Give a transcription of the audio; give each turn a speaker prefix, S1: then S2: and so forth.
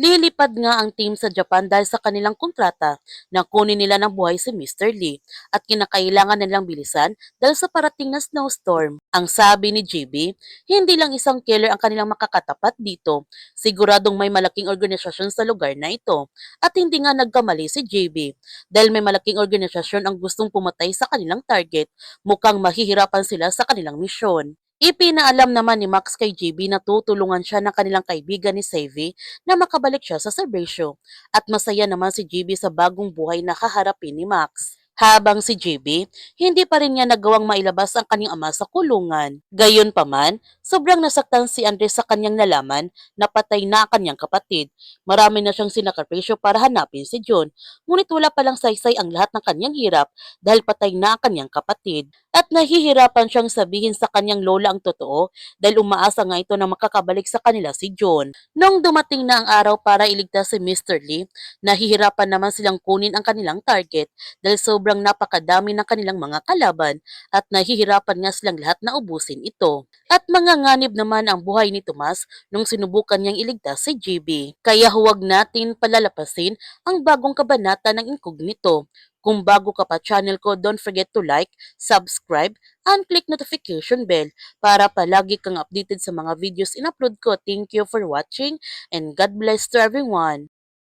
S1: Lilipad nga ang team sa Japan dahil sa kanilang kontrata na kunin nila ng buhay si Mr. Lee at kinakailangan nilang bilisan dahil sa parating na snowstorm. Ang sabi ni JB, hindi lang isang killer ang kanilang makakatapat dito. Siguradong may malaking organisasyon sa lugar na ito. At hindi nga nagkamali si JB dahil may malaking organisasyon ang gustong pumatay sa kanilang target. Mukhang mahihirapan sila sa kanilang misyon. Ipinaalam naman ni Max kay JB na tutulungan siya ng kanilang kaibigan ni Savvy na makabalik siya sa serbisyo. At masaya naman si JB sa bagong buhay na haharapin ni Max. Habang si JB, hindi pa rin niya nagawang mailabas ang kanyang ama sa kulungan. Gayon pa man, sobrang nasaktan si Andres sa kanyang nalaman na patay na ang kanyang kapatid. Marami na siyang sinakripisyo para hanapin si John, ngunit wala palang saysay ang lahat ng kanyang hirap dahil patay na ang kanyang kapatid. At nahihirapan siyang sabihin sa kanyang lola ang totoo dahil umaasa nga ito na makakabalik sa kanila si John. Nung dumating na ang araw para iligtas si Mr. Lee, nahihirapan naman silang kunin ang kanilang target dahil sobrang napakadami ng kanilang mga kalaban at nahihirapan nga silang lahat na ubusin ito. At manganganib naman ang buhay ni Tomas nung sinubukan niyang iligtas si JB. Kaya huwag natin palalapasin ang bagong kabanata ng Incognito. Kung bago ka pa channel ko, don't forget to like, subscribe, and click notification bell para palagi kang updated sa mga videos in-upload ko. Thank you for watching and God bless to everyone.